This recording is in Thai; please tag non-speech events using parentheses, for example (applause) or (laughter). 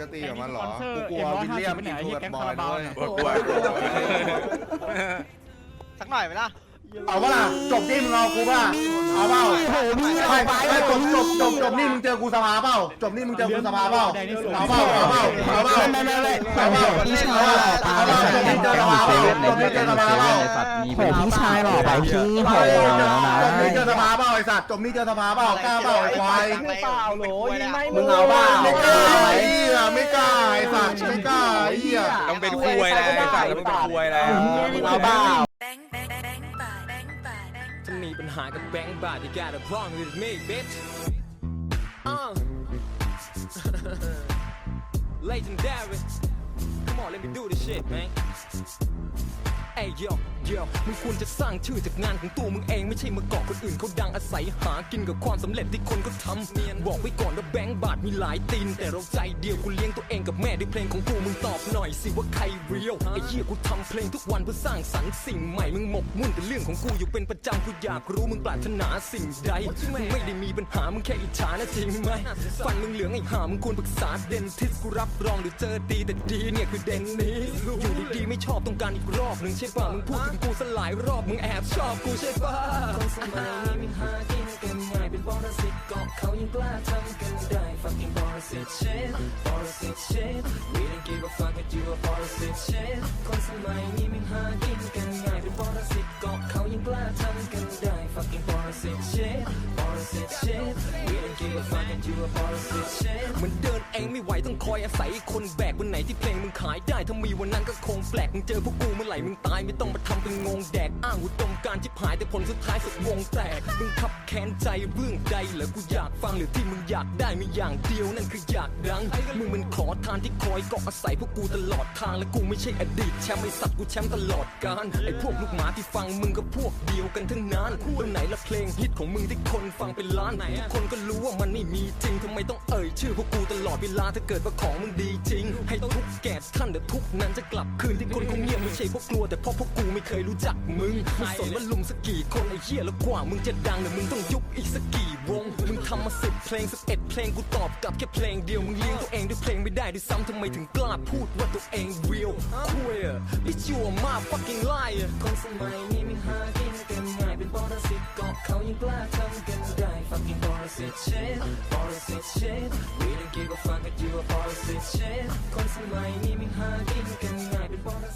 จะตีกับมันเหรอแก๊งกูที่กลัวสปอนเซอร์วิลเลียมเอ็กิมนร้อยทูห้าแบสิบบเป็นบไงอยแก๊งด้วยคาราบาวน่ะกลัวกลัว สักหน่อยไหมล่ะ เอาว่าล่ะจบนี่มึงเอากูป่ะเอาเปล่าไม่ไม่ไม่จบจบจบจบนี่มึงเจอกูสภาเปล่าจบนี่มึงเจอกูสภาเปล่าเอาเปล่าเอาเปล่าเอาเปล่าไม่ไม่ไม่เอาเปล่าพี่ชายเอาเปล่าจบนี่เจอสภาเปล่าจบนี่เจอสภาเปล่าโหพี่ชายหล่อไปพี่โหจบนี่เจอสภาเปล่าไอ้สัตว์จบนี่เจอสภาเปล่ากล้าเปล่าไอ้ควายไม่เปล่าโหลยิงไม่มึงเอาเปล่าไม่กล้าไอ้เหี้ยไม่กล้าไอ้สัตว์ไม่กล้าไอ้เหี้ยต้องเป็นคุยแล้วไอ้สัตว์แล้วมึงเป็นคุยแล้วมึงเอาเปล่า ปัญหากับแบงค์บาท you got a problem with me bitch uh. (laughs) legendary come on let me do this shit man เอ้ยโยโยมึงควรจะสร้างชื่อจากงานของตัวมึงเองไม่ใช่มาเกาะคนอื่นเขาดังอาศัยหากินกับความสำเร็จที่คนก็ทำเนียนบอกไว้ก่อนว่าแบงค์บาทมีหลายตีนแต่เราใจเดียวกูเลี้ยงตัวเองกับแม่ด้วยเพลงของกูมึงตอบหน่อยสิว่าใครเรียวไอ้เหี้ยกูทำเพลงทุกวันเพื่อสร้างสรรค์สิ่งใหม่มึงหมกมุ่นแต่เรื่องของกูอยู่เป็นประจำกูอยากรู้มึงปรารถนาสิ่งใดมึงไม่ได้มีปัญหามึงแค่อิจฉานะจริงไหมฟันมึงเหลืองไอ้ห่ามึงควรปรึกษาเดนทิสกูรับรองหรือเจอดีแต่ดีเนี่ยคือเดนนี้อยู่ดีๆไม่ชอบต้องการอีกรอบหนึ่งใช่ป่ะมึงพูดถึงกูสลายรอบมึงแอบชอบกูใช่ป่ะคนสมัยนี้มึงหากินกันง่ายเป็นบอสสิตเกาะเขายังกล้าทำกันได้ fucking บอรสิต shit บอรสิต shit we don't give a fuck if you a บอรสิทธิ์ shit คนสมัยนี้มึงหากินกันง่ายเป็นบอสสิต shit we don't give a fuck if you a บอสสิทธิ์ shit มันเดินเองไม่ไหวต้องคอยอาศัยคนแบกวันไหนที่เพลงมึงขายได้ถ้ามีวันนั้นก็คงแปลกมึงเจอพวกกูเมื่อไหร่มึงตายไม่ต้องมาทำเป็นงงแดกอ้างอุดมการที่ผายแต่ผลสุดท้ายสุดวงแตกมึงขับแค้นใจเรื่องใดเหรอกูอยากฟังหรือที่มึงอยากได้มีอย่างเดียวนั่นคืออยากดังมึงมันขอทานที่คอยเกาะอาศัยพวกกูตลอดทางและกูไม่ใช่อดีตแชมป์ไอสัตว์กูแชมป์ตลอดกาลไอพวกลูกหมาที่ฟังมึงก็พวกเดียวกันทั้งนั้นแล้วไหนละเพลงฮิตของมึงที่คนฟังเป็นล้านทุกคนก็รู้ว่ามันไม่มีจริงทำไมต้องเอ่ยชื่อพวกกูตลอดเวลาถ้าเกิดว่าของมึงดีจริง ให้ทุกแก่ท่านเดี๋ยวทุกนั้นจะกลับคืนที่คนคงเงียบไม่ใช่เพราะกลัวแต่เพราะพวกกูไม่เคยรู้จักมึงไม่สนว่าลุมสักกี่คนไอ้เหี้ยแล้วกว่ามึงจะดังเนี่ยมึงต้องยุบอีกสักกี่วงมึงทำมาสิบเพลงสิบเอ็ดเพลงกูตอบกลับแค่เพลงเดียวมึงเลี้ยงตัวเองด้วยเพลงไม่ได้ด้วยซ้ำทำไมถึงกล้าพูดว่าตัวเอง real queer bitch you are my fucking liar คนสมัยนี้ม่หากินกันง่ายเป็นบอสสิตเกาะเขายังกล้าทำกัน ได้ fucking บอสสิทธิ์ shit บอสสิทธิ์ shit we don't give a fuck if you a บอสสิทธิ์ shit คนสมัยนี้ไม่หากินกันง่ายเป็นบอสสิทธิ์